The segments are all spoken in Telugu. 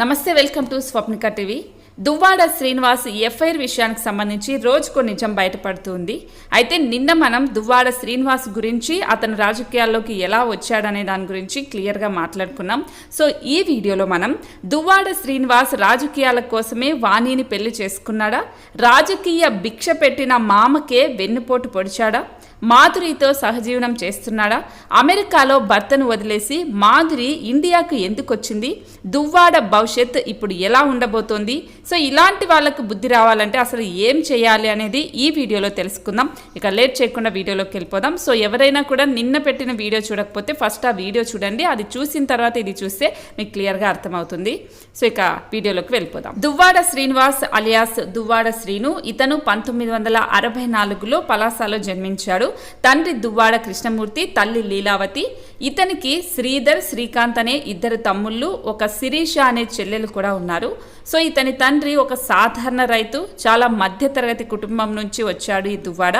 నమస్తే welcome to Swapnika TV. Duvvada Srinivas FIR విషయానికి సంబంధించి రోజుకో నిజం బయటపడుతుంది. అయితే నిన్న మనం దువ్వాడ శ్రీనివాస్ గురించి అతను రాజకీయాల్లోకి ఎలా వచ్చాడనే దాని గురించి క్లియర్గా మాట్లాడుకున్నాం. సో ఈ వీడియోలో మనం దువ్వాడ శ్రీనివాస్ రాజకీయాల కోసమే వాణిని పెళ్ళి చేసుకున్నాడా? రాజకీయ భిక్ష పెట్టిన మామకే వెన్నుపోటు పొడిచాడా? మాధురితో సహజీవనం చేస్తున్నాడా? అమెరికాలో భర్తను వదిలేసి మాధురి ఇండియాకు ఎందుకు వచ్చింది దువ్వాడ భవిష్యత్ ఇప్పుడు ఎలా ఉండబోతోంది? సో ఇలాంటి వాళ్ళకు బుద్ధి రావాలంటే అసలు ఏం చేయాలి అనేది ఈ వీడియోలో తెలుసుకుందాం. ఇక లేట్ చేయకుండా వీడియోలోకి వెళ్ళిపోదాం. సో ఎవరైనా కూడా నిన్న పెట్టిన వీడియో చూడకపోతే ఫస్ట్ ఆ వీడియో చూడండి. అది చూసిన తర్వాత ఇది చూస్తే మీకు క్లియర్గా అర్థమవుతుంది. సో ఇక వీడియోలోకి వెళ్ళిపోదాం. దువ్వాడ శ్రీనివాస్ అలియాస్ దువ్వాడ శ్రీను ఇతను పంతొమ్మిది వందల అరవై నాలుగులో పలాసాలో జన్మించాడు. తండ్రి దువ్వాడ కృష్ణమూర్తి తల్లి లీలావతి. ఇతనికి శ్రీధర్ శ్రీకాంత్ అనే ఇద్దరు తమ్ముళ్ళు ఒక శిరీష అనే చెల్లెలు కూడా ఉన్నారు. సో ఇతని తండ్రి ఒక సాధారణ రైతు చాలా మధ్యతరగతి కుటుంబం నుంచి వచ్చాడు ఈ దువ్వాడ.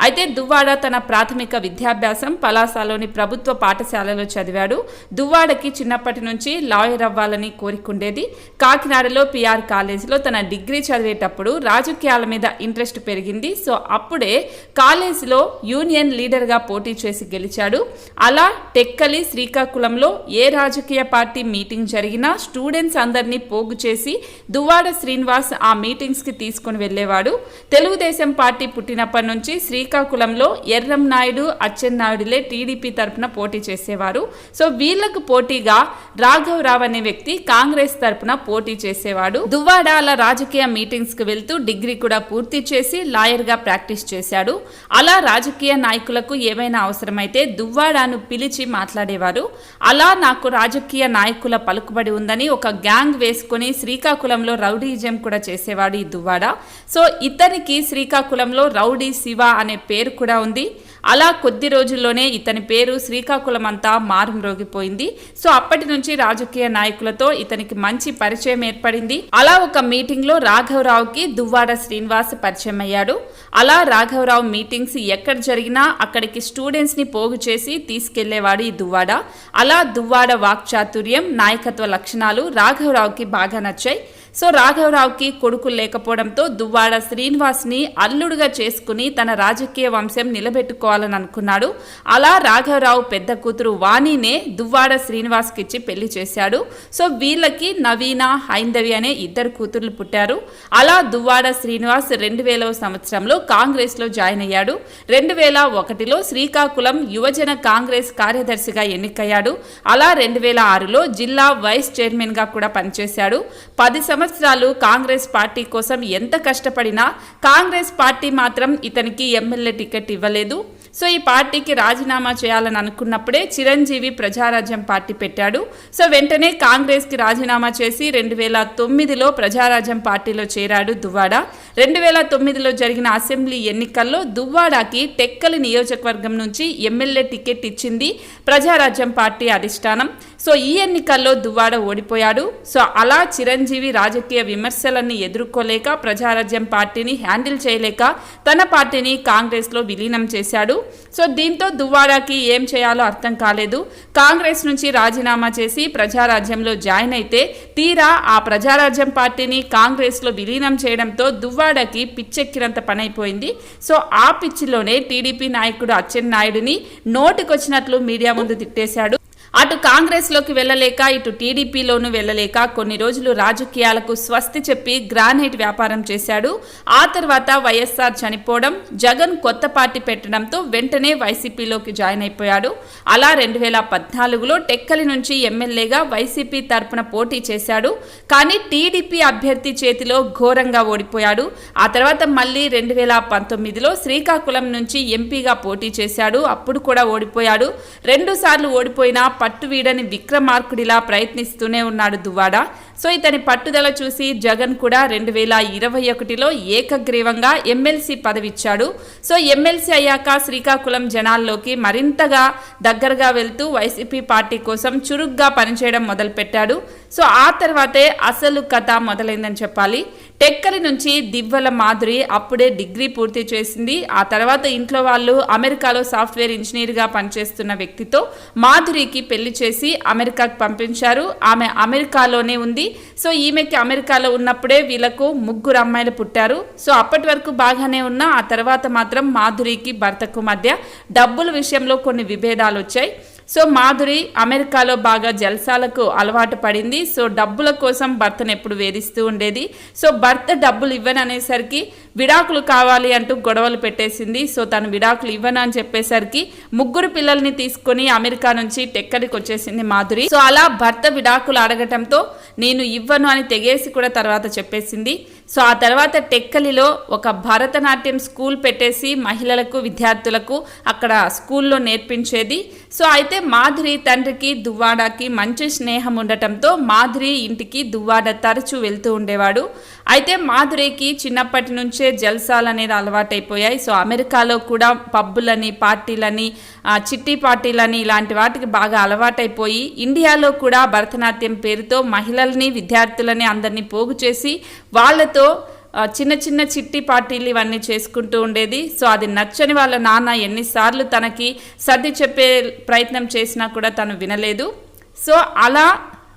అయితే దువ్వాడ తన ప్రాథమిక విద్యాభ్యాసం పలాసలోని ప్రభుత్వ పాఠశాలలో చదివాడు. దువ్వాడకి చిన్నప్పటి నుంచి లాయర్ అవ్వాలని కోరికుండేది. కాకినాడలో పిఆర్ కాలేజీలో తన డిగ్రీ చదివేటప్పుడు రాజకీయాల మీద ఇంట్రెస్ట్ పెరిగింది. సో అప్పుడే కాలేజీలో యూనియన్ లీడర్గా పోటీ చేసి గెలిచాడు. అలా టెక్కలి శ్రీకాకుళంలో ఏ రాజకీయ పార్టీ మీటింగ్ జరిగినా స్టూడెంట్స్ అందరినీ పోగు చేసి దువ్వాడ శ్రీనివాస్ ఆ మీటింగ్స్కి తీసుకుని వెళ్ళేవాడు. తెలుగుదేశం పార్టీ పుట్టినప్పటి నుంచి శ్రీకాకుళంలో ఎర్రం నాయుడు అచ్చెన్నాయుడులే టీడీపీ తరపున పోటీ చేసేవారు. సో వీళ్ళకు పోటీగా రాఘవరావు అనే వ్యక్తి కాంగ్రెస్ తరపున పోటీ చేసేవాడు. దువ్వాడ అలా రాజకీయ మీటింగ్స్కి వెళ్తూ డిగ్రీ కూడా పూర్తి చేసి లాయర్గా ప్రాక్టీస్ చేశాడు. అలా రాజకీయ రాజకీయ నాయకులకు ఏమైనా అవసరమైతే దువ్వాడాను పిలిచి మాట్లాడేవారు. అలా నాకు రాజకీయ నాయకుల పలుకుబడి ఉందని ఒక గ్యాంగ్ వేసుకొని శ్రీకాకుళంలో రౌడీజం కూడా చేసేవాడు ఈ దువ్వాడ. సో ఇతనికి శ్రీకాకుళంలో రౌడీ శివ అనే పేరు కూడా ఉంది. అలా కొద్ది రోజుల్లోనే ఇతని పేరు శ్రీకాకుళం అంతా మారుమ్రోగిపోయింది. సో అప్పటి నుంచి రాజకీయ నాయకులతో ఇతనికి మంచి పరిచయం ఏర్పడింది. అలా ఒక మీటింగ్లో రాఘవరావుకి దువ్వాడ శ్రీనివాస్ పరిచయం అయ్యాడు అలా రాఘవరావు మీటింగ్స్ ఎక్కడ జరిగినా అక్కడికి స్టూడెంట్స్ని పోగు చేసి తీసుకెళ్ళేవాడు ఈ దువ్వాడ. అలా దువ్వాడ వాక్చాతుర్యం నాయకత్వ లక్షణాలు రాఘవరావుకి బాగా నచ్చాయి. సో రాఘవరావుకి కొడుకులు లేకపోవడంతో దువ్వాడ శ్రీనివాస్ని అల్లుడుగా చేసుకుని తన రాజకీయ వంశం నిలబెట్టుకోవాలని అనుకున్నాడు. అలా రాఘవరావు పెద్ద కూతురు వాణినే దువ్వాడ శ్రీనివాస్కి ఇచ్చి పెళ్ళి చేశాడు. సో వీళ్ళకి నవీన హైందవి అనే ఇద్దరు కూతుర్లు పుట్టారు. అలా దువ్వాడ శ్రీనివాస్ రెండు వేల సంవత్సరంలో కాంగ్రెస్లో జాయిన్ అయ్యాడు. రెండు వేల ఒకటిలో శ్రీకాకుళం యువజన కాంగ్రెస్ కార్యదర్శిగా ఎన్నికయ్యాడు. అలా రెండు వేల ఆరులో జిల్లా వైస్ చైర్మన్గా కూడా పనిచేశాడు. పది సంవత్సరాలు కాంగ్రెస్ పార్టీ కోసం ఎంత కష్టపడినా కాంగ్రెస్ పార్టీ మాత్రం ఇతనికి ఎమ్మెల్యే టికెట్ ఇవ్వలేదు. సో ఈ పార్టీకి రాజీనామా చేయాలని అనుకున్నప్పుడే చిరంజీవి ప్రజారాజ్యం పార్టీ పెట్టాడు. సో వెంటనే కాంగ్రెస్కి రాజీనామా చేసి రెండు వేల తొమ్మిదిలో ప్రజారాజ్యం పార్టీలో చేరాడు దువ్వాడ. రెండు వేల తొమ్మిదిలో జరిగిన అసెంబ్లీ ఎన్నికల్లో దువ్వాడకి టెక్కలి నియోజకవర్గం నుంచి ఎమ్మెల్యే టికెట్ ఇచ్చింది ప్రజారాజ్యం పార్టీ అధిష్టానం. సో ఈ ఎన్నికల్లో దువ్వాడ ఓడిపోయాడు. సో అలా చిరంజీవి రాజకీయ విమర్శలన్నీ ఎదుర్కోలేక ప్రజారాజ్యం పార్టీని హ్యాండిల్ చేయలేక తన పార్టీని కాంగ్రెస్లో విలీనం చేశాడు. సో దీంతో దువ్వాడకి ఏం చేయాలో అర్థం కాలేదు. కాంగ్రెస్ నుంచి రాజీనామా చేసి ప్రజారాజ్యంలో జాయిన్ అయితే తీరా ఆ ప్రజారాజ్యం పార్టీని కాంగ్రెస్లో విలీనం చేయడంతో దువ్వాడకి పిచ్చెక్కినంత పనైపోయింది. సో ఆ పిచ్చిలోనే టీడీపీ నాయకుడు అచ్చెన్నాయుడిని నోటికొచ్చినట్లు మీడియా ముందు తిట్టేశాడు. అటు కాంగ్రెస్లోకి వెళ్ళలేక ఇటు టీడీపీలోనూ వెళ్ళలేక కొన్ని రోజులు రాజకీయాలకు స్వస్తి చెప్పి గ్రానైట్ వ్యాపారం చేశాడు. ఆ తర్వాత వైఎస్ఆర్ చనిపోవడం జగన్ కొత్త పార్టీ పెట్టడంతో వెంటనే వైసీపీలోకి జాయిన్ అయిపోయాడు. అలా రెండు వేల పద్నాలుగులో టెక్కలి నుంచి ఎమ్మెల్యేగా వైసీపీ తరపున పోటీ చేశాడు. కానీ టీడీపీ అభ్యర్థి చేతిలో ఘోరంగా ఓడిపోయాడు. ఆ తర్వాత మళ్ళీ రెండు వేల పంతొమ్మిదిలో శ్రీకాకుళం నుంచి ఎంపీగా పోటీ చేశాడు. అప్పుడు కూడా ఓడిపోయాడు. రెండు సార్లు ఓడిపోయినా పట్టు వీడని విక్రమార్కుడిలా ప్రయత్నిస్తూనే ఉన్నాడు దువ్వాడ. సో ఇతని పట్టుదల చూసి జగన్ కూడా రెండు వేల ఇరవై ఒకటిలో ఏకగ్రీవంగా ఎమ్మెల్సీ పదవిచ్చాడు. సో ఎమ్మెల్సీ అయ్యాక శ్రీకాకుళం జనాల్లోకి మరింతగా దగ్గరగా వెళ్తూ వైసీపీ పార్టీ కోసం చురుగ్గా పనిచేయడం మొదలుపెట్టాడు. సో ఆ తర్వాతే అసలు కథ మొదలైందని చెప్పాలి. టెక్కలి నుంచి దివ్వల మాధురి అప్పుడే డిగ్రీ పూర్తి చేసింది. ఆ తర్వాత ఇంట్లో వాళ్ళు అమెరికాలో సాఫ్ట్వేర్ ఇంజనీర్గా పనిచేస్తున్న వ్యక్తితో మాధురికి పెళ్ళి చేసి అమెరికాకు పంపించారు. ఆమె అమెరికాలోనే ఉంది. సో ఈమెకి అమెరికాలో ఉన్నప్పుడే వీళ్ళకు ముగ్గురు అమ్మాయిలు పుట్టారు. సో అప్పటి వరకు బాగానే ఉన్న ఆ తర్వాత మాత్రం మాధురికి భర్తకు మధ్య డబ్బుల విషయంలో కొన్ని విభేదాలు వచ్చాయి. సో మాధురి అమెరికాలో బాగా జల్సాలకు అలవాటు పడింది. సో డబ్బుల కోసం భర్తను ఎప్పుడు వేధిస్తూ ఉండేది. సో భర్త డబ్బులు ఇవ్వను అనేసరికి విడాకులు కావాలి అంటూ గొడవలు పెట్టేసింది. సో తను విడాకులు ఇవ్వనని చెప్పేసరికి ముగ్గురు పిల్లల్ని తీసుకొని అమెరికా నుంచి టెక్కడికి వచ్చేసింది మాధురి. సో అలా భర్త విడాకులు అడగటంతో నేను ఇవ్వను అని తెగేసి కూడా తర్వాత చెప్పేసింది. సో ఆ తర్వాత టెక్కలిలో ఒక భరతనాట్యం స్కూల్ పెట్టేసి మహిళలకు విద్యార్థులకు అక్కడ స్కూల్లో నేర్పించేది. సో అయితే మాధురి తండ్రికి దువ్వాడకి మంచి స్నేహం ఉండటంతో మాధురి ఇంటికి దువ్వాడ తరచూ వెళ్తూ ఉండేవాడు. అయితే మాధురికి చిన్నప్పటి నుంచే జల్సాలు అనేది అలవాటైపోయాయి. సో అమెరికాలో కూడా పబ్బులని పార్టీలని చిట్టి పార్టీలని ఇలాంటి వాటికి బాగా అలవాటైపోయి ఇండియాలో కూడా భరతనాట్యం పేరుతో మహిళల్ని విద్యార్థులని అందరినీ పోగు చేసి వాళ్ళతో చిన్న చిన్న చిట్టి పార్టీలు ఇవన్నీ చేసుకుంటూ ఉండేది. సో అది నచ్చని వాళ్ళ నాన్న ఎన్నిసార్లు తనకి సర్ది చెప్పే ప్రయత్నం చేసినా కూడా తను వినలేదు. సో అలా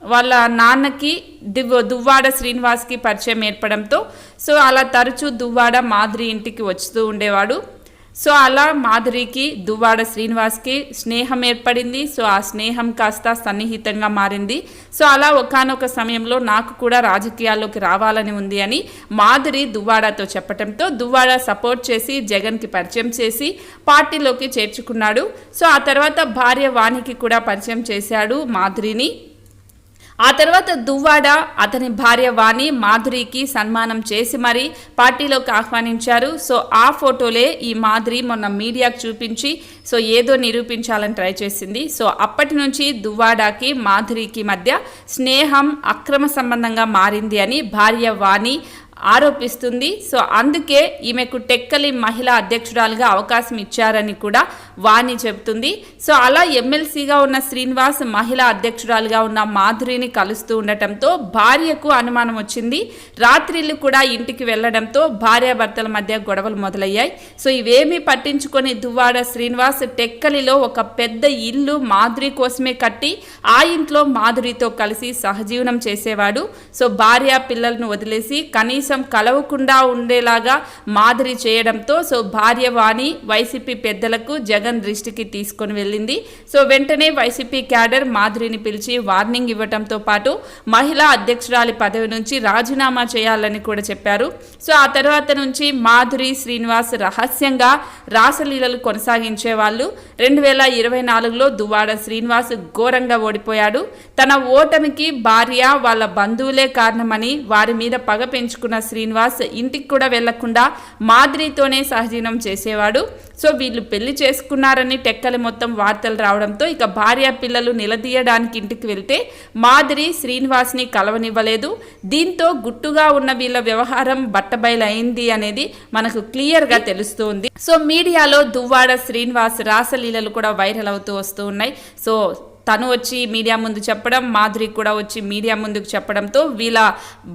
వాళ్ళ నాన్నకి దివ్ దువ్వాడ శ్రీనివాస్కి పరిచయం ఏర్పడంతో సో అలా తరచూ దువ్వాడ మాధురి ఇంటికి వస్తూ ఉండేవాడు. సో అలా మాధురికి దువ్వాడ శ్రీనివాస్కి స్నేహం ఏర్పడింది. సో ఆ స్నేహం కాస్త సన్నిహితంగా మారింది. సో అలా ఒకానొక సమయంలో నాకు కూడా రాజకీయాల్లోకి రావాలని ఉంది అని మాధురి దువ్వాడతో చెప్పటంతో దువ్వాడ సపోర్ట్ చేసి జగన్కి పరిచయం చేసి పార్టీలోకి చేర్చుకున్నాడు. సో ఆ తర్వాత భార్య వాణికి కూడా పరిచయం చేశాడు మాధురిని. ఆ తర్వాత దువ్వాడ అతని భార్య వాణి మాధురికి సన్మానం చేసి మరీ పార్టీలోకి ఆహ్వానించారు. సో ఆ ఫోటోలే ఈ మాధురి మొన్న మీడియాకు చూపించి సో ఏదో నిరూపించాలని ట్రై చేసింది. సో అప్పటి నుంచి దువ్వాడాకి మాధురికి మధ్య స్నేహం అక్రమ సంబంధంగా మారింది అని భార్య వాణి ఆరోపిస్తుంది. సో అందుకే ఈమెకు టెక్కలి మహిళా అధ్యక్షురాలుగా అవకాశం ఇచ్చారని కూడా వాణి చెబుతుంది. సో అలా ఎమ్మెల్సీగా ఉన్న శ్రీనివాస్ మహిళా అధ్యక్షురాలుగా ఉన్న మాధురిని కలుస్తూ ఉండటంతో భార్యకు అనుమానం వచ్చింది. రాత్రిళ్ళు కూడా ఇంటికి వెళ్ళడంతో భార్యాభర్తల మధ్య గొడవలు మొదలయ్యాయి. సో ఇవేమీ పట్టించుకొని దువ్వాడ శ్రీనివాస్ టెక్కలిలో ఒక పెద్ద ఇల్లు మాధురి కోసమే కట్టి ఆ ఇంట్లో మాధురితో కలిసి సహజీవనం చేసేవాడు. సో భార్య పిల్లలను వదిలేసి కనీసం కలవకుండా ఉండేలాగా మాదిరి చేయడంతో సో భార్య వాణి వైసీపీ పెద్దలకు జగన్ దృష్టికి తీసుకొని వెళ్ళింది. సో వెంటనే వైసీపీ క్యాడర్ మాధురిని పిలిచి వార్నింగ్ ఇవ్వటంతో పాటు మహిళా అధ్యక్షురాలి పదవి నుంచి రాజీనామా చేయాలని కూడా చెప్పారు. సో ఆ తర్వాత నుంచి మాధురి శ్రీనివాస్ రహస్యంగా రాసలీలలు కొనసాగించే వాళ్ళు రెండు వేల ఇరవై నాలుగులో దువ్వాడ శ్రీనివాస్ ఘోరంగా ఓడిపోయాడు. తన ఓటమికి భార్య వాళ్ళ బంధువులే కారణమని వారి మీద పగ పెంచుకున్న శ్రీనివాస్ ఇంటికి కూడా వెళ్ళకుండా మాదిరితోనే సహజీవనం చేసేవాడు. సో వీళ్ళు పెళ్ళి చేసుకున్నారని టెక్కలి మొత్తం వార్తలు రావడంతో ఇక భార్య పిల్లలు నిలదీయడానికి ఇంటికి వెళ్తే మాదిరి శ్రీనివాస్ని కలవనివ్వలేదు. దీంతో గుట్టుగా ఉన్న వీళ్ళ వ్యవహారం బట్టబయలైంది అనేది మనకు క్లియర్గా తెలుస్తుంది. సో మీడియాలో దువ్వాడ శ్రీనివాస్ రాసలీలలు కూడా వైరల్ అవుతూ వస్తూ ఉన్నాయి. సో తను వచ్చి మీడియా ముందు చెప్పడం మాధురి కూడా వచ్చి మీడియా ముందుకు చెప్పడంతో వీళ్ళ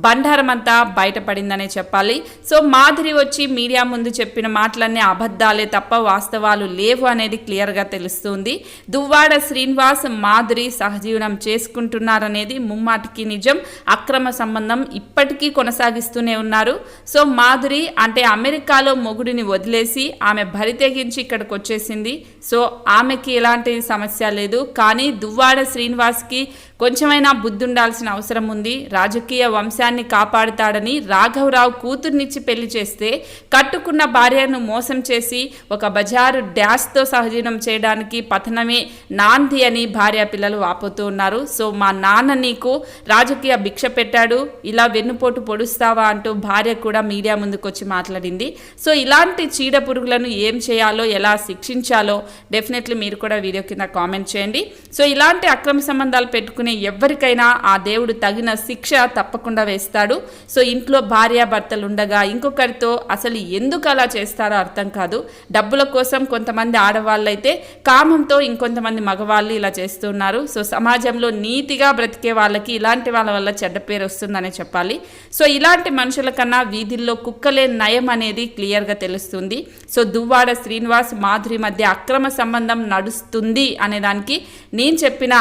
బండారం అంతా బయటపడిందనే చెప్పాలి. సో మాధురి వచ్చి మీడియా ముందు చెప్పిన మాటలన్నీ అబద్ధాలే తప్ప వాస్తవాలు లేవు అనేది క్లియర్గా తెలుస్తుంది. దువ్వాడ శ్రీనివాస్ మాధురి సహజీవనం చేసుకుంటున్నారనేది ముమ్మాటికి నిజం. అక్రమ సంబంధం ఇప్పటికీ కొనసాగిస్తూనే ఉన్నారు. సో మాధురి అంటే అమెరికాలో మొగుడిని వదిలేసి ఆమె భరితెగించి ఇక్కడికి వచ్చేసింది సో ఆమెకి ఎలాంటి సమస్య లేదు. కానీ దువ్వాడ శ్రీనివాస్కి కొంచెమైనా బుద్ధి ఉండాల్సిన అవసరం ఉంది. రాజకీయ వంశాన్ని కాపాడుతాడని రాఘవరావు కూతుర్నిచ్చి పెళ్ళి చేస్తే కట్టుకున్న భార్యను మోసం చేసి ఒక బజారు డ్యాష్తో సహజీవనం చేయడానికి పతనమే నాంది అని భార్య పిల్లలు వాపోతూ ఉన్నారు. సో మా నాన్న నీకు రాజకీయ భిక్ష పెట్టాడు. ఇలా వెన్నుపోటు పొడుస్తావా అంటూ భార్య కూడా మీడియా ముందుకు వచ్చి మాట్లాడింది. సో ఇలాంటి చీడ పురుగులను ఏం చేయాలో ఎలా శిక్షించాలో డెఫినెట్లీ మీరు కూడా వీడియో కింద కామెంట్ చేయండి. సో ఇలాంటి అక్రమ సంబంధాలు పెట్టుకుని చేసుకునే ఎవరికైనా ఆ దేవుడు తగిన శిక్ష తప్పకుండా వేస్తాడు. సో ఇంట్లో భార్యాభర్తలు ఉండగా ఇంకొకరితో అసలు ఎందుకు అలా చేస్తారో అర్థం కాదు. డబ్బుల కోసం కొంతమంది ఆడవాళ్ళైతే కామంతో ఇంకొంతమంది మగవాళ్ళు ఇలా చేస్తున్నారు. సో సమాజంలో నీతిగా బ్రతికే వాళ్ళకి ఇలాంటి వాళ్ళ వల్ల చెడ్డ పేరు వస్తుందనే చెప్పాలి. సో ఇలాంటి మనుషుల కన్నా వీధుల్లో కుక్కలే నయం అనేది క్లియర్గా తెలుస్తుంది. సో దువ్వాడ శ్రీనివాస్ మాధురి మధ్య అక్రమ సంబంధం నడుస్తుంది అనే దానికి నేను చెప్పిన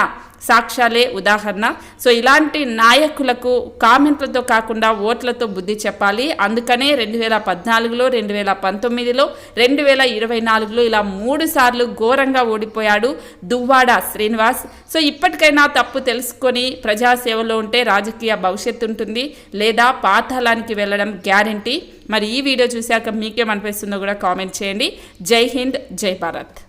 సాక్ష్యాలే ఉదాహరణ. సో ఇలాంటి నాయకులకు కామెంట్లతో కాకుండా ఓట్లతో బుద్ధి చెప్పాలి. అందుకనే రెండు వేల పద్నాలుగులో రెండు వేల పంతొమ్మిదిలో రెండు వేల ఇరవై నాలుగులో ఇలా మూడు సార్లు ఘోరంగా ఓడిపోయాడు దువ్వాడ శ్రీనివాస్. సో ఇప్పటికైనా తప్పు తెలుసుకొని ప్రజాసేవలో ఉంటే రాజకీయ భవిష్యత్తు ఉంటుంది. లేదా పాతాళానికి వెళ్ళడం గ్యారంటీ. మరి ఈ వీడియో చూశాక మీకేమనిపిస్తుందో కూడా కామెంట్ చేయండి. జై హింద్ జై భారత్.